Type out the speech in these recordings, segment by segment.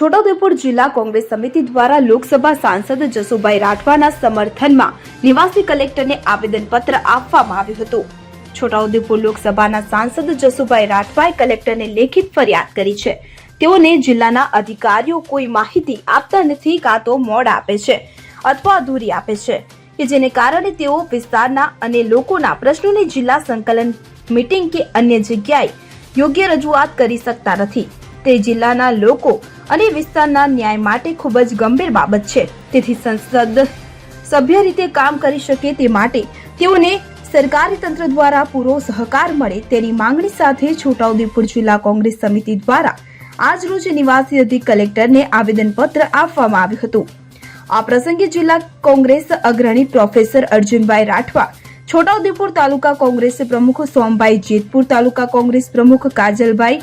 છોટાઉદેપુર જિલ્લા કોંગ્રેસ સમિતિ દ્વારા લોકસભા સાંસદ જસુભાઈ રાઠવાના સમર્થનમાં નિવાસી કલેક્ટરને આવેદનપત્ર આપવામાં આવ્યું હતું. છોટાઉદેપુર લોકસભાના સાંસદ જસુભાઈ રાઠવાએ કલેક્ટરને લેખિત ફરિયાદ કરી છે. તેઓને જિલ્લાના અધિકારીઓ કોઈ માહિતી આપતા નથી કાં તો મોડ આપે છે અથવા અધૂરી આપે છે કે જેને કારણે તેઓ વિસ્તારના અને લોકોના પ્રશ્નોની જિલ્લા સંકલન મીટિંગ કે અન્ય જગ્યાએ યોગ્ય રજૂઆત કરી શકતા નથી. તે જિલ્લાના લોકો અને વિસ્તારના ન્યાય માટે ખૂબ જ ગંભીર બાબત છે. તેથી સંસદ સભ્ય રીતે કામ કરી શકે તે માટે તેઓને સરકારી તંત્ર દ્વારા પૂરો સહકાર મળે તેની માંગણી સાથે છોટાઉદેપુર જિલ્લા કોંગ્રેસ સમિતિ દ્વારા આજ રોજ નિવાસી અધિક કલેક્ટરને આવેદનપત્ર આપવામાં આવ્યું હતું. આ પ્રસંગે જિલ્લા કોંગ્રેસ અગ્રણી પ્રોફેસર અર્જુનભાઈ રાઠવા, છોટાઉદેપુર તાલુકા કોંગ્રેસ પ્રમુખ સોમભાઈ જેતપુર તાલુકા કોંગ્રેસ પ્રમુખ કાજલભાઈ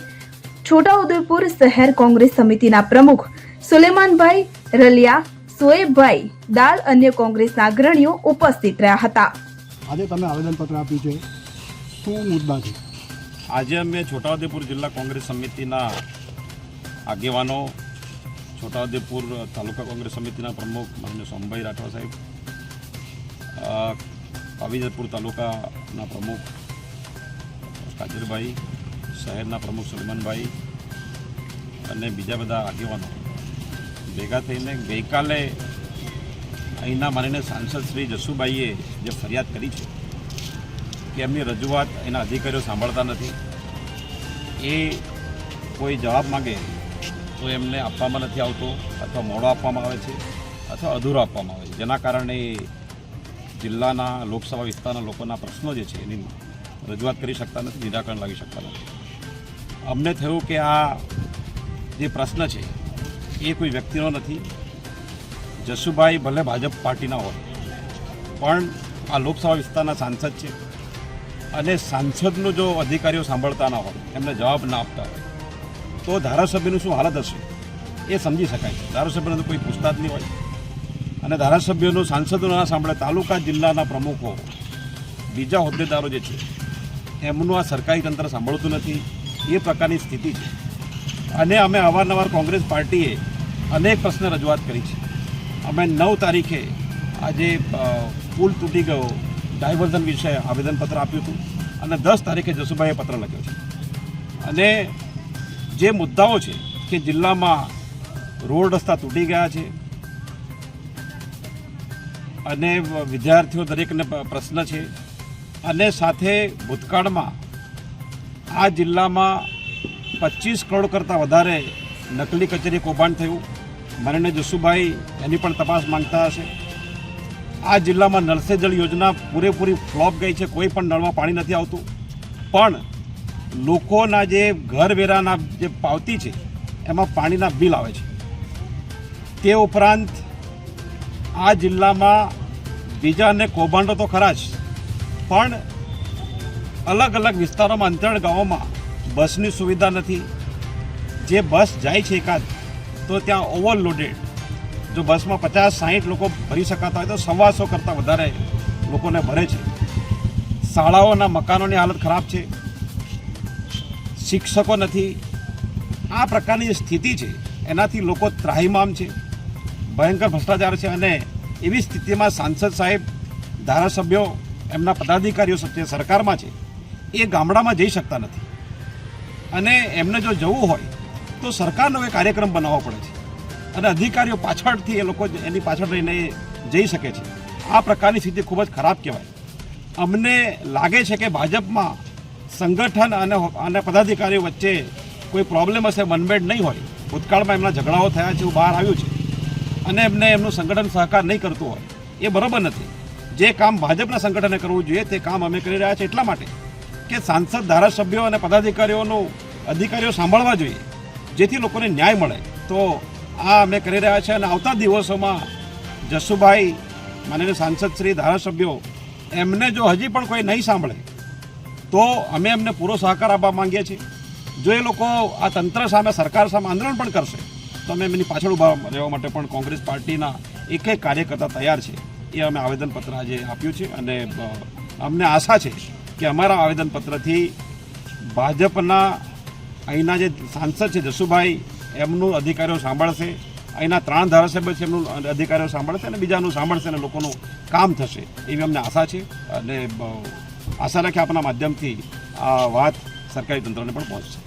છોટાઉદેપુર શહેર કોંગ્રેસ સમિતિના પ્રમુખ સુલેમાનભાઈ રલિયા સોએબભાઈ દાલ અન્ય કોંગ્રેસના અગ્રણીઓ ઉપસ્થિત રહ્યા હતા. આજે તમે આવેદનપત્ર આપ્યું છે. શું મુદ્દા છે? આજે અમે છોટાઉદેપુર જિલ્લા કોંગ્રેસ સમિતિના આગેવાનો છોટાઉદેપુર તાલુકા કોંગ્રેસ સમિતિના પ્રમુખ માન્ય સોમભાઈ રાઠવા સાહેબ અ, તાલુકાના પ્રમુખ કાજરભાઈ શહેરના પ્રમુખ સલમાનભાઈ અને બીજા બધા આગેવાનો. ભેગા થઈને ગઈકાલે અહીંના માનીને સાંસદ શ્રી જસુભાઈએ જે ફરિયાદ કરી છે કે એમની રજૂઆત એના અધિકારીઓ સાંભળતા નથી, એ કોઈ જવાબ માંગે તો એમને આપવામાં નથી આવતો અથવા મોડો આપવામાં આવે છે અથવા અધૂરો આપવામાં આવે છે. જેના કારણે જિલ્લાના લોકસભા વિસ્તારના લોકોના પ્રશ્નો જે છે એની રજૂઆત કરી શકતા નથી, નિરાકરણ લાવી શકતા નથી. અમને થયું કે આ જે પ્રશ્ન છે, એ કોઈ વ્યક્તિનો નથી. જસુભાઈ ભલે ભાજપ પાર્ટીના હોય, પણ આ લોકસભા વિસ્તારના સાંસદ છે. અને સાંસદનો જો અધિકારીઓ સાંભળતા ના હોય, એમને જવાબ ના આપતા હોય, તો ધારાસભ્યનું શું હાલત હશે? એ સમજી શકાય છે. ધારાસભ્યને તો કોઈ પૂછતા જ નહીં હોય. અને ધારાસભ્યોનું સાંસદો ના સાંભળે, તાલુકા જિલ્લાના પ્રમુખો, બીજા હોદ્દેદારો જે છે, એમનું આ સરકારી તંત્ર સાંભળતું નથી. એ પ્રકારની સ્થિતિ છે. અને અમે અવારનવાર કોંગ્રેસ પાર્ટીએ અનેક પ્રશ્ન રજૂઆત કરી છે. અમે નવ તારીખે આજે પુલ તૂટી ગયો, ડાયવર્ઝન વિશે આવેદનપત્ર આપ્યું હતું અને દસ તારીખે જસુભાઈએ પત્ર લખ્યો છે. અને જે મુદ્દાઓ છે કે જિલ્લામાં રોડ રસ્તા તૂટી ગયા છે અને વિદ્યાર્થીઓ દરેકને પ્રશ્ન છે અને સાથે ભૂતકાળમાં આ જિલ્લામાં પચીસ કરોડ કરતાં વધારે નકલી કચેરી કૌભાંડ થયું. માનીને જસુભાઈ એની પણ તપાસ માંગતા હશે. આ જિલ્લામાં નળસે જળ યોજના પૂરેપૂરી ફ્લોપ ગઈ છે. કોઈ પણ નળમાં પાણી નથી આવતું. પણ લોકોના જે ઘર વેરાના જે પાવતી છે, એમાં પાણીના બિલ આવે છે. તે ઉપરાંત આ જિલ્લામાં બીજા અને કૌભાંડો તો ખરા જ, પણ અલગ અલગ વિસ્તારોમાં અંતરણ ગામોમાં બસની સુવિધા નથી. જે બસ જાય છે એકાદ, તો ત્યાં ઓવરલોડેડ. જો બસમાં પચાસ સાહીઠ લોકો ભરી શકાતા હોય તો સવાસો કરતાં વધારે લોકોને ભરે છે. શાળાઓના મકાનોની હાલત ખરાબ છે. શિક્ષકો નથી. આ પ્રકારની જે સ્થિતિ છે, એનાથી લોકો ત્રાહીમામ છે, ભયંકર ભ્રષ્ટાચાર છે અને એવી સ્થિતિમાં સાંસદ સાહેબ, ધારાસભ્યો, એમના પદાધિકારીઓ સત્ય સરકારમાં છે. એ ગામડામાં જઈ શકતા નથી. અને એમને જો જવું હોય, તો સરકારનો એ કાર્યક્રમ બનાવવો પડે છે. અને અધિકારીઓ પાછળથી એ લોકો એની પાછળ રહીને જઈ શકે છે. આ પ્રકારની સ્થિતિ ખૂબ જ ખરાબ કહેવાય. અમને લાગે છે કે ભાજપમાં સંગઠન અને અને પદાધિકારીઓ વચ્ચે કોઈ પ્રોબ્લેમ હશે મનમેડ નહીં હોય. ભૂતકાળમાં એમના ઝઘડાઓ થયા છે એવું બહાર આવ્યું છે. અને એમને એમનું સંગઠન સહકાર નહીં કરતું હોય, એ બરાબર નથી. જે કામ ભાજપના સંગઠને કરવું જોઈએ, તે કામ અમે કરી રહ્યા છીએ એટલા માટે કે સાંસદ ધારાસભ્યો અને પદાધિકારીઓનું અધિકારીઓ સાંભળવા જોઈએ, જેથી લોકોને ન્યાય મળે. તો આ અમે કરી રહ્યા છીએ અને આવતા દિવસોમાં જસુભાઈ માનીને સાંસદ શ્રી, ધારાસભ્યો, એમને જો હજી પણ કોઈ નહીં સાંભળે, તો અમે એમને પૂરો સહકાર આપવા માંગીએ છીએ. જો એ લોકો આ તંત્ર સામે, સરકાર સામે આંદોલન પણ કરશે, તો અમે એમની પાછળ ઊભા રહેવા માટે પણ કોંગ્રેસ પાર્ટીના એક એક કાર્યકર્તા તૈયાર છે. એ અમે આવેદનપત્ર આજે આપ્યું છે અને અમને આશા છે. કે અમારા આવેદનપત્રથી ભાજપના અહીંના જે સાંસદ છે જસુભાઈ એમનું અધિકારીઓ સાંભળશે અહીંના ત્રણ ધારાસભ્ય છે એમનું અધિકારીઓ સાંભળશે અને બીજાનું સાંભળશે અને લોકોનું કામ થશે એવી અમને આશા છે. અને આશા રાખી આપના માધ્યમથી આ વાત સરકારી તંત્રને પણ પહોંચશે.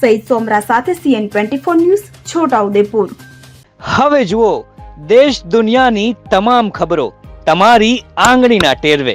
સઈદ સોમરા સાથે CN twenty four news Chhota Udepur હવે જુઓ દેશ દુનિયાની તમામ ખબરો તમારી આંગળીના ટેરવે.